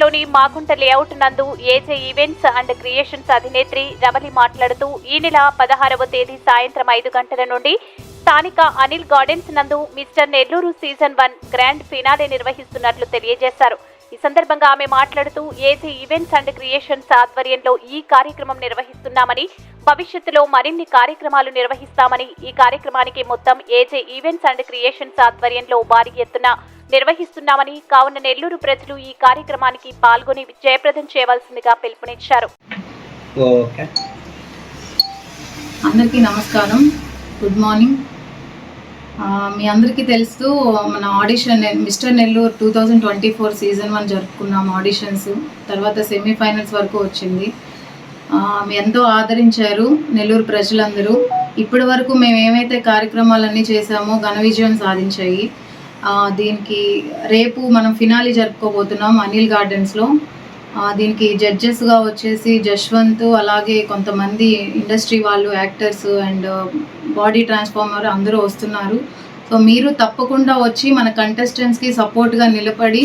లోని మాగుంట లేఅవుట్ నందు AJ events and creations అధినేత్రి రమలి మాట్లాడుతూ ఈ నెల పదహారవ తేదీ సాయంత్రం ఐదు గంటల నుండి స్థానిక అనిల్ గార్డెన్స్ నందు Mister Nellore season one grand finale నిర్వహిస్తున్నట్లు తెలియజేశారు. ఈ సందర్భంగా ఆమె మాట్లాడుతూ ఏజే ఈవెంట్స్ అండ్ క్రియేషన్స్ ఆధ్వర్యంలో ఈ కార్యక్రమం నిర్వహిస్తున్నామని భవిష్యత్తులో మరిన్ని కార్యక్రమాలు నిర్వహిస్తామని ఈ కార్యక్రమానికి మొత్తం ఏజే ఈవెంట్స్ అండ్ క్రియేషన్స్ ఆధ్వర్యంలో భారీ ఎత్తున నిర్వహిస్తున్నామని కావున నెల్లూరు ప్రజలు ఈ కార్యక్రమానికి పాల్గొని జయప్రదం చేయవలసిందిగా పిలుపునిచ్చారు. ఓకే. అందరికీ నమస్కారం. గుడ్ మార్నింగ్ ఆ, మీ అందరికీ తెలుసు మన audition Mister Nellore two thousand twenty four season one జరుపుకున్నాం ఆడిషన్స్. తర్వాత సెమీఫైనల్స్ వరకు వచ్చింది. ఎంతో ఆదరించారు నెల్లూరు ప్రజలందరూ. ఇప్పటి వరకు మేము ఏమైతే కార్యక్రమాలన్నీ చేశామో ఘన విజయం సాధించాయి. దీనికి రేపు మనం ఫినాలి జరుపుకోబోతున్నాం అనిల్ గార్డెన్స్లో దీనికి జడ్జెస్గా వచ్చేసి జశ్వంత్ అలాగే కొంతమంది ఇండస్ట్రీ వాళ్ళు యాక్టర్స్ అండ్ బాడీ ట్రాన్స్ఫార్మర్ అందరూ వస్తున్నారు. సో మీరు తప్పకుండా వచ్చి మన కంటెస్టెంట్స్కి సపోర్ట్గా నిలబడి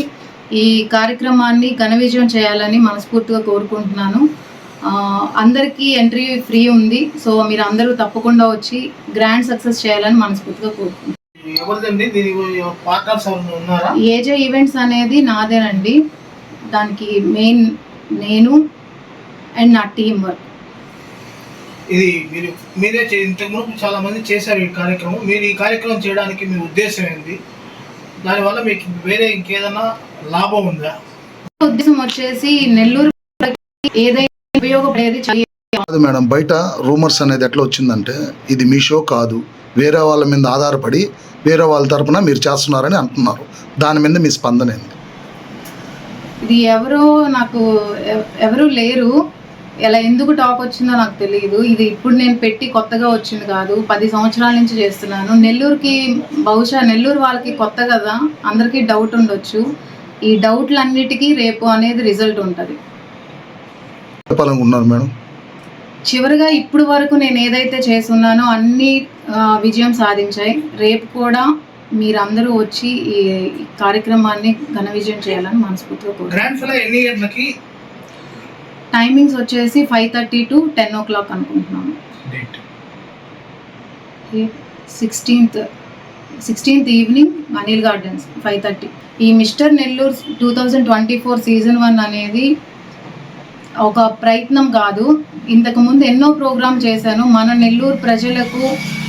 ఈ కార్యక్రమాన్ని ఘన విజయం చేయాలని మనస్ఫూర్తిగా కోరుకుంటున్నాను. అందరికీ ఎంట్రీ ఫ్రీ ఉంది. సో మీరు అందరూ తప్పకుండా వచ్చి గ్రాండ్ సక్సెస్ చేయాలని మనస్ఫూర్తిగా కోరుకుంటున్నాను. ఎవరిదండి? పార్ట్నర్స్ ఎవరైనా ఉన్నారా? ఏజే ఈవెంట్స్ అనేది నాదేనండి. దానికి మెయిన్ నేను అండ్ నా టీం వర్క్. ఇది మీరు మీరే చే- ఇంతకు ముందు చాలా మంది చేశారు ఈ కార్యక్రమం. మీరు ఈ కార్యక్రమం చేయడానికి మీ ఉద్దేశం ఏంటి? దానివల్ల మీకు వేరే ఇంకేదైనా లాభం ఉందా? ఉద్దేశం వచ్చేసి నెల్లూరు ఏదైనా ఉపయోగపడేది మేడం బయట రూమర్స్ అనేది ఎట్లా వచ్చిందంటే ఇది మీ షో కాదు. వేరే వాళ్ళ మీద ఆధారపడి వేరే వాళ్ళ తరపున మీరు చేస్తున్నారని అంటున్నారు. దాని మీద మీ స్పందన ఏంది? ఇది ఎవరో నాకు ఎవ- ఎవరు లేరు. ఇలా ఎందుకు టాక్ వచ్చిందో నాకు తెలియదు ఇది ఇప్పుడు నేను పెట్టి కొత్తగా వచ్చింది కాదు. పది సంవత్సరాల నుంచి చేస్తున్నాను. నెల్లూరుకి బహుశా నెల్లూరు వాళ్ళకి కొత్త కదా. అందరికీ డౌట్ ఉండొచ్చు. ఈ డౌట్లన్నిటికీ రేపు అనేది రిజల్ట్ ఉంటుంది. మేడం. చివరిగా ఇప్పుడు వరకు నేను ఏదైతే చేస్తున్నానో అన్ని విజయం సాధించాయి. రేపు కూడా మీరందరూ వచ్చి ఈ కార్యక్రమాన్ని ఘన విజయం చేయాలని మనస్ఫూర్తిగా కోరుకుంటున్నాను. టైమింగ్స్ వచ్చేసి five thirty to ten o'clock అనుకుంటున్నాను. Date sixteenth sixteenth evening Anil Gardens five thirty. ఈ Mister Nellore two thousand twenty four season one అనేది ఒక ప్రయత్నం కాదు. ఇంతకుముందు ఎన్నో ప్రోగ్రామ్ చేశాను. మన నెల్లూరు ప్రజలకు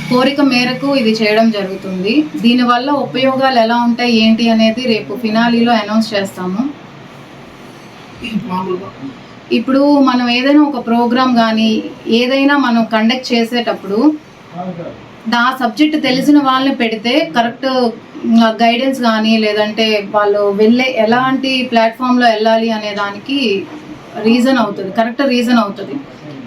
కోరిక మేరకు ఇది చేయడం జరుగుతుంది. దీనివల్ల ఉపయోగాలు ఎలా ఉంటాయి ఏంటి అనేది రేపు ఫినాలీలో అనౌన్స్ చేస్తాము. ఇప్పుడు మనం ఏదైనా ఒక ప్రోగ్రామ్ కానీ ఏదైనా మనం కండక్ట్ చేసేటప్పుడు ఆ సబ్జెక్ట్ తెలిసిన వాళ్ళని పెడితే కరెక్ట్ గైడెన్స్ కానీ లేదంటే వాళ్ళు వెళ్ళే ఎలాంటి ప్లాట్ఫామ్లో వెళ్ళాలి అనే దానికి రీజన్ అవుతుంది. కరెక్ట్ రీజన్ అవుతుంది.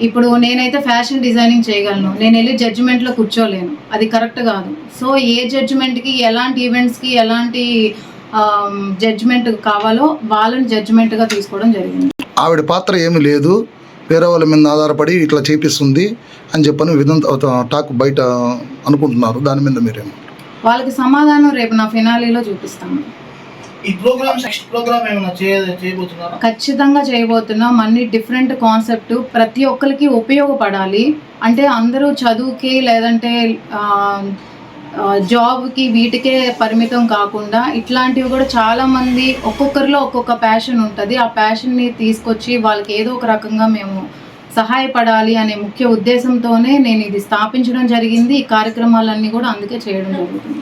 ఇప్పుడు నేనైతే ఫ్యాషన్ డిజైనింగ్ చేయగలను. నేను వెళ్ళి జడ్జిమెంట్లో కూర్చోలేను. అది కరెక్ట్ కాదు. సో ఏ జడ్జిమెంట్కి ఎలాంటి ఈవెంట్స్కి ఎలాంటి జడ్జిమెంట్ కావాలో వాళ్ళని జడ్జిమెంట్గా తీసుకోవడం జరిగింది. ఆవిడ పాత్ర ఏమీ లేదు. వేరే వాళ్ళ మీద ఆధారపడి ఇట్లా చేపిస్తుంది అని చెప్పని విధంగా టాక్ బయట అనుకుంటున్నారు. దాని మీద మీరేమో వాళ్ళకి సమాధానం రేపు నా ఫినాలీలో చూపిస్తాను. ఈ ప్రోగ్రామ్ నెక్స్ట్ ప్రోగ్రామ్ ఏమైనా చేయబోతున్నారా ఖచ్చితంగా చేయబోతున్నాం. అన్ని డిఫరెంట్ కాన్సెప్ట్. ప్రతి ఒక్కరికి ఉపయోగపడాలి. అంటే అందరూ చదువుకి లేదంటే జాబ్కి వీటికే పరిమితం కాకుండా ఇట్లాంటివి కూడా చాలామంది ఒక్కొక్కరిలో ఒక్కొక్క ప్యాషన్ ఉంటుంది. ఆ ప్యాషన్ని తీసుకొచ్చి వాళ్ళకి ఏదో ఒక రకంగా మేము సహాయపడాలి అనే ముఖ్య ఉద్దేశంతోనే నేను ఇది స్థాపించడం జరిగింది. ఈ కార్యక్రమాలన్నీ కూడా అందుకే చేయడం జరుగుతుంది.